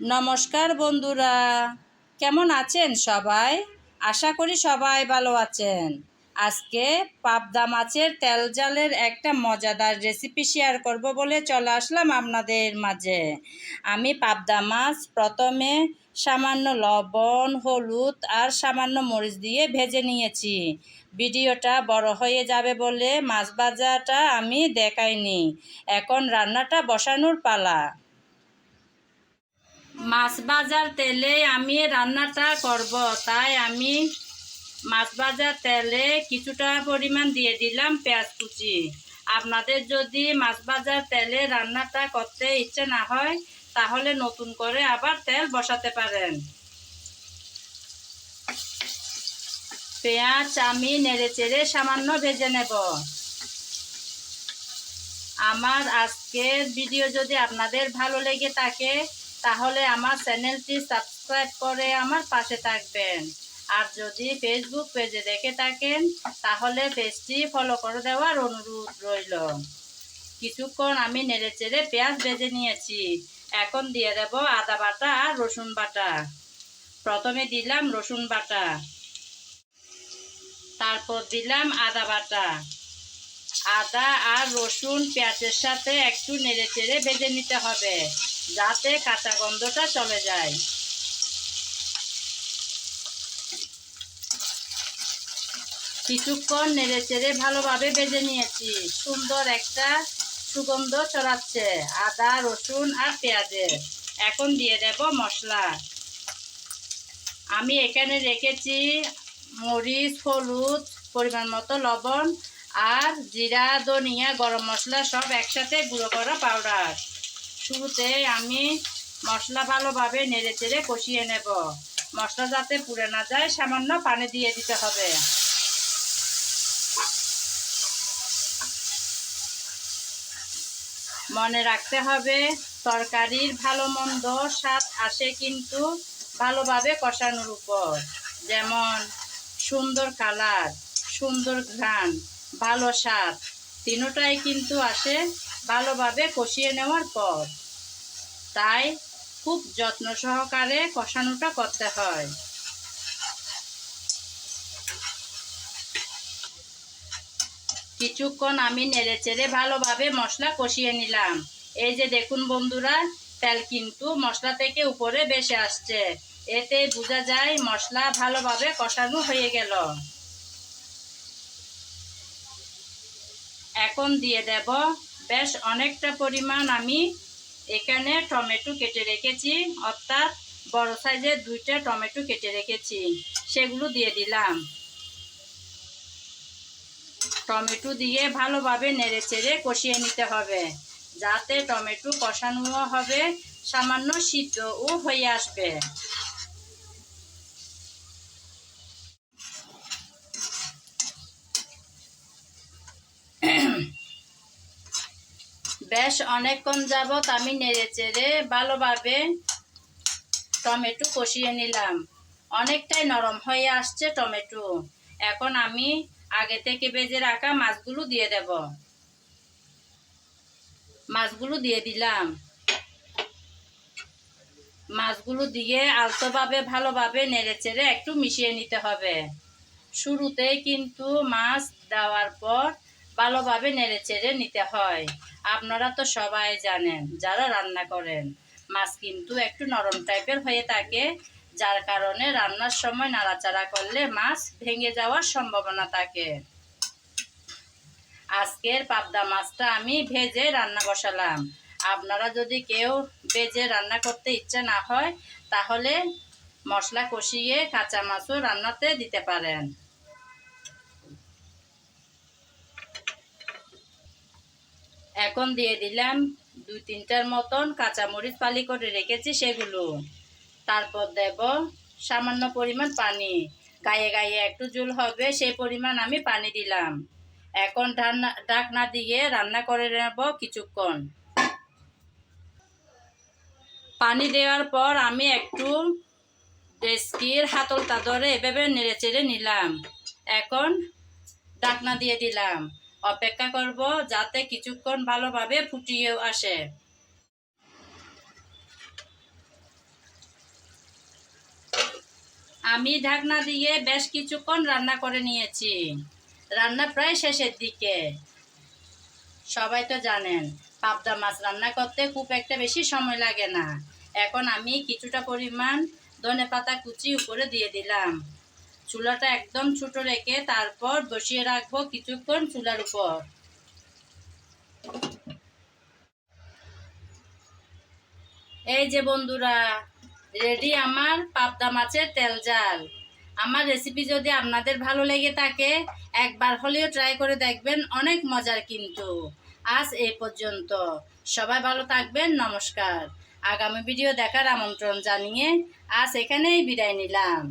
নমস্কার বন্ধুরা। কেমন আছেন সবাই? আশা করি সবাই ভালো আছেন। আজকে পাবদা মাছের তেল জালের একটা মজাদার রেসিপি শেয়ার করব বলে চলে আসলাম আপনাদের মাঝে। আমি পাবদা মাছ প্রথমে সামান্য লবণ, হলুদ আর সামান্য মরিচ দিয়ে ভেজে নিয়েছি। ভিডিওটা বড় হয়ে যাবে বলে মাছ ভাজাটা আমি দেখাইনি। এখন রান্নাটা বসানোর পালা। মাছ ভাজার তেলে আমি রান্নাটা করব। তাই আমি মাছ ভাজার তেলে কিছুটা পরিমাণ দিয়ে দিলাম পেঁয়াজ কুচি। আপনাদের যদি মাছ ভাজার তেলে রান্নাটা করতে ইচ্ছে না হয়, তাহলে নতুন করে আবার তেল বসাতে পারেন। পেঁয়াজ আমি নেড়ে চেড়ে সামান্য ভেজে নেব। আমার আজকের ভিডিও যদি আপনাদের ভালো লেগে থাকে তাহলে আমার চ্যানেলটি সাবস্ক্রাইব করে আমার পাশে থাকবেন। আর যদি ফেসবুক পেজে দেখে থাকেন, তাহলে পেজটি ফলো করে দেওয়ার অনুরোধ রইল। কিছুক্ষণ আমি নেড়ে চেড়ে পেঁয়াজ ভেজে নিয়েছি। এখন দিয়ে দেব আদা বাটা আর রসুন বাটা। প্রথমে দিলাম রসুন বাটা। তারপর দিলাম আদা বাটা। আদা আর রসুন পেঁয়াজের সাথে একটু নেড়ে চেড়ে ভেজে নিতে হবে। যাতে কাঁচা গন্ধটা চলে যায়। কিছুক্ষণ নেড়ে চেড়ে ভালোভাবে ভেজে নিয়েছি। সুন্দর একটা সুগন্ধ ছড়াচ্ছে, আদা, রসুন আর পেঁয়াজের। এখন দিয়ে দেব মশলা। আমি এখানে রেখেছি মরিচ, হলুদ, পরিমাণ মতো লবণ আর জিরা, ধনিয়া, গরম মশলা সব একসাথে গুঁড়ো করা পাউডার। শুরুতে আমি মশলা ভালোভাবে নেড়ে চেড়ে কষিয়ে নেব। মশলা যাতে পুড়ে না যায়, সামান্য পানি দিয়ে দিতে হবে। মনে রাখতে হবে, তরকারির ভালো মন্দ স্বাদ আসে কিন্তু ভালোভাবে কষানোর উপর। যেমন, সুন্দর কালার, সুন্দর ঘ্রাণ, ভালো স্বাদ, তিনোটাই কিন্তু আসে ভালোভাবে কষিয়ে নেওয়ার পর তাই খুব যত্ন সহকারে কষানোটা করতে হয়। কিছুক্ষণ আমি নেড়ে চেড়ে ভালোভাবে মশলা কষিয়ে নিলাম। এই যে দেখুন বন্ধুরা, তেল কিন্তু মশলা থেকে উপরে বেশি আসছে। এতে বোঝা যায় মশলা ভালোভাবে কষানো হয়ে গেল। এখন দিয়ে দেব বেশ অনেকটা পরিমাণ আমি এখানে টমেটো কেটে রেখেছি, অর্থাৎ বড় সাইজের দুইটা টমেটো কেটে রেখেছি, সেগুলো দিয়ে দিলাম। টমেটো দিয়ে ভালোভাবে নেড়ে চেড়ে কষিয়ে নিতে হবে, যাতে টমেটো কষানো হবে, সামান্য সিদ্ধও হয়ে আসবে। বেশ অনেকক্ষণ যাবৎ আমি নেড়ে চেড়ে ভালোভাবে টমেটো কষিয়ে নিলাম। অনেকটাই নরম হয়ে আসছে টমেটো। এখন আমি আগে থেকে বেজে রাখা মাছগুলো দিয়ে দেব। মাছগুলো দিয়ে দিলাম। মাছগুলো দিয়ে আলতোভাবে, ভালোভাবে নেড়ে চেড়ে একটু মিশিয়ে নিতে হবে। শুরুতেই কিন্তু মাছ দেওয়ার পর ভালোভাবে নেড়ে চেড়ে নিতে হয়। আপনারা তো সবাই জানেন, যারা রান্না করেন, মাছ কিন্তু একটু নরম টাইপের হয়ে থাকে, যার কারণে রান্নার সময় নাড়াচাড়া করলে মাছ ভেঙে যাওয়ার সম্ভাবনা থাকে। আজকের পাবদা মাছটা আমি ভেজে রান্না বসালাম। আপনারা যদি কেউ ভেজে রান্না করতে ইচ্ছে না হয়, তাহলে মশলা কষিয়ে কাঁচা মাছও রান্নাতে দিতে পারেন। এখন দিয়ে দিলাম দুই তিনটার মতন কাঁচামরিচ পালি করে রেখেছি সেগুলো। তারপর দেব সামান্য পরিমাণ পানি। গায়ে গায়ে একটু জল হবে সেই পরিমাণ আমি পানি দিলাম। এখন ঢাকনা ঢাকনা দিয়ে রান্না করে নেব কিছুক্ষণ। পানি দেওয়ার পর আমি একটু ডেস্কির হাতলটা ধরে এভাবে নেড়ে চেড়ে নিলাম। এখন ঢাকনা দিয়ে দিলাম। অপেক্ষা করব যাতে কিছুক্ষণ ভালোভাবে ফুটিয়ে আসে। আমি ঢাকনা দিয়ে বেশ কিছুক্ষণ রান্না করে নিয়েছি। রান্না প্রায় শেষের দিকে। সবাই তো জানেন, পাবদা মাছ রান্না করতে খুব একটা বেশি সময় লাগে না। এখন আমি কিছুটা পরিমাণ ধনে পাতা কুচি উপরে দিয়ে দিলাম। চুলাটা একদম ছোট রেখে তারপর বসিয়ে রাখব কিছুক্ষণ চুলার উপর। এই যে বন্ধুরা, রেডি আমার পাবদা মাছের তেল জাল। আমার রেসিপি যদি আপনাদের ভালো লেগে থাকে, একবার হলেও ট্রাই করে দেখবেন, অনেক মজার কিন্তু। আজ এই পর্যন্ত। সবাই ভালো থাকবেন, নমস্কার। আগামী ভিডিও দেখার আমন্ত্রণ জানিয়ে আজ এখানেই বিদায় নিলাম।